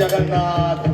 Jagannath.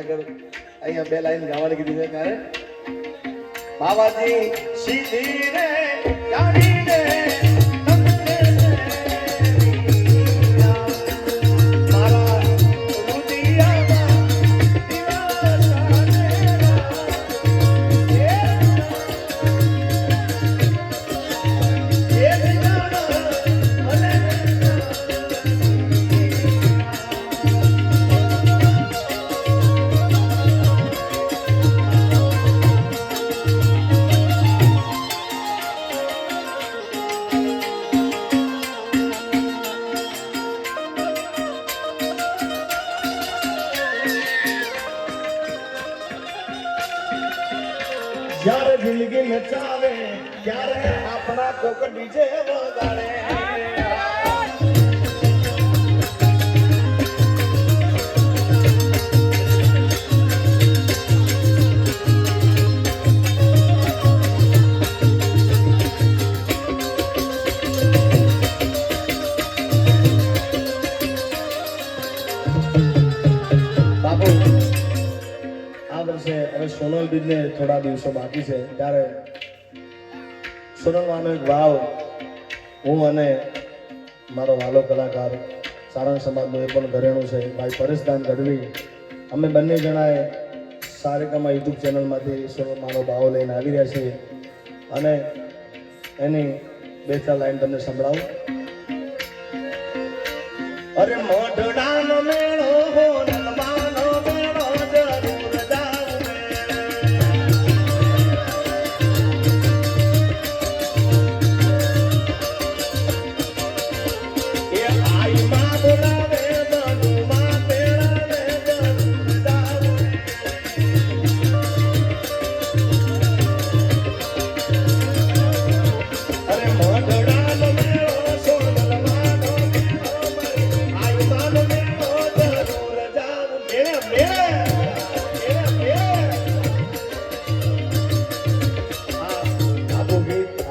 આગળ અહીંયા બે લાઈન ગાવાની કીધી છે ત્યારે બાબાજી સીધી રે જાણી રે જ્યારે જિંદગી નચાવે ત્યારે આપણા કોક ડીજે વગાડે. સોનલ બીજને થોડા દિવસો બાકી છે. ત્યારે સોનલમાંનો એક ભાવ હું અને મારો વાલો કલાકાર સારણ સમાજનું એ પણ ઘરેણું છે, ભાઈ પરેશદાન ગઢવી. અમે બંને જણાએ સારેકામાં યુટ્યુબ ચેનલમાંથી સોનલ મારો ભાવ લઈને આવી રહ્યા છીએ. અને એની બે ચાર લાઈન તમને સંભળાવું. અરે મોઢડાનો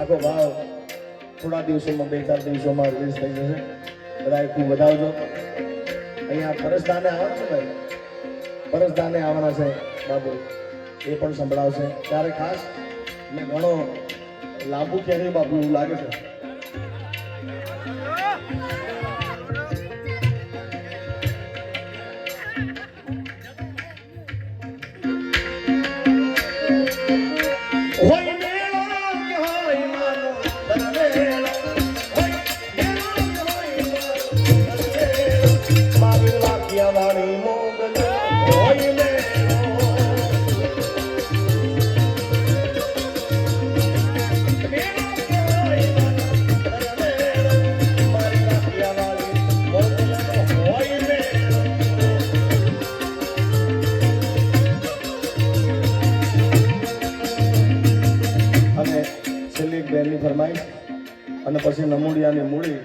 આખો ભાવ થોડા દિવસોમાં, બે ચાર દિવસોમાં રિલીઝ થઈ જશે. બધા ખૂબ વધાવજો. અહીંયા પરસદાને આવે છે ભાઈ. પરસદાને આવવાના છે, બાબુ. એ પણ સંભળાવશે. ત્યારે ખાસ, મેં ઘણો લાંબુ ક્યારે બાબુ, એવું લાગે છે. પછી નમૂડિયાની મૂડી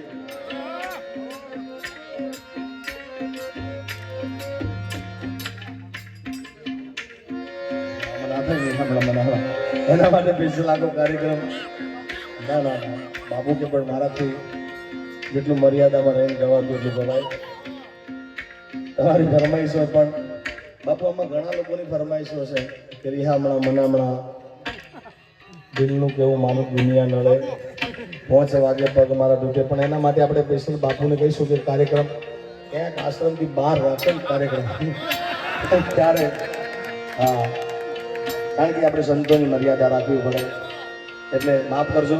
મને આપે ને હમણાં એના માટે સ્પેશિયલ આખો કાર્યક્રમ. ના ના બાબુ કે પણ મારાથી જેટલું મર્યાદામાં રહીને ગવાતું એટલું ગવાય તમારી ફરમાઈશો પણ બાપુ, આમાં ઘણા લોકોની ફરમાઈશો છે કે રિહા હમણાં મને હમણાં દિલનું કેવું માનું દુનિયા નડે. પાંચ વાગે પગ મારા દુખે પણ એના માટે આપણે સ્પેશિયલ બાપુને કહીશું કે કાર્યક્રમ ક્યાંક આશ્રમથી બહાર રાખે કાર્યક્રમ. ત્યારે, હા, કારણ કે આપણે સંતોની મર્યાદા રાખવી પડે. એટલે માફ કરજો.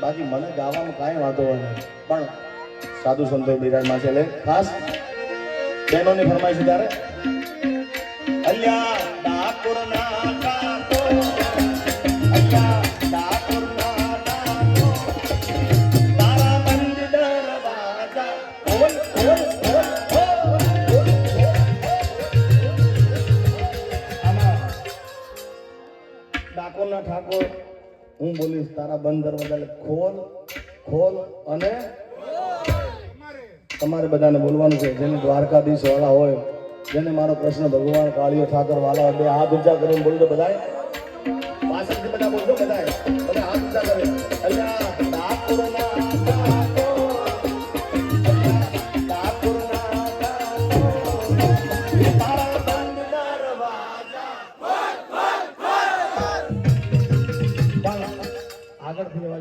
બાકી મને ગાવામાં કાંઈ વાંધો હોય નહીં. પણ સાધુ સંતો બિરાજમાં છે. એટલે ખાસ બહેનોની ફરમાઈશ ત્યારે. અલ્યા ડાકોરના બોલીશ તારા બંધ દરવાજા ખોલ ખોલ અને તમારે બધાને બોલવાનું છે. જેને દ્વારકાધીશ વાળા હોય, જેને મારો કૃષ્ણ ભગવાન કાળીઓ ઠાકર વાળા હોય, બે હાથ ઊંચા કરીને બોલજો બધાય. બધા બોલજો બધાય. બધા હાથ ઊંચા કરે અલ્યા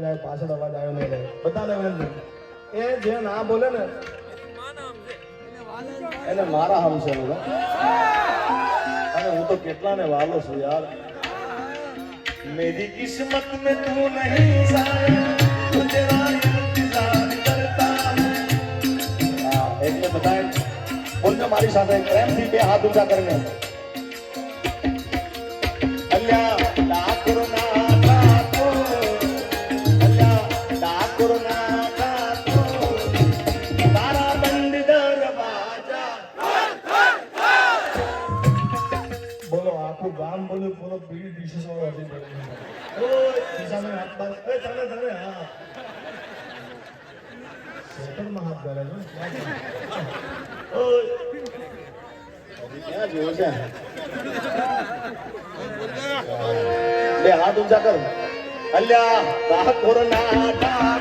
જાય, પાછળ અવાજ આવ્યો નહીં બધાને વિનંતી એ જે ના બોલે ને, એને મારા હમશે અને હું તો કેટલા ને વાલો છું યાર. મેરી કિસ્મત મેં તું નહીં સાયા તેરા ઇંતજાર કરતા હા, એટલે બધાએ બોલજો મારી સાથે, પ્રેમથી બે હાથ ઊંચા કરીને. ક્યાં જોવો છે બે હાથ ઊંચા કર. અલ્યા કોરોના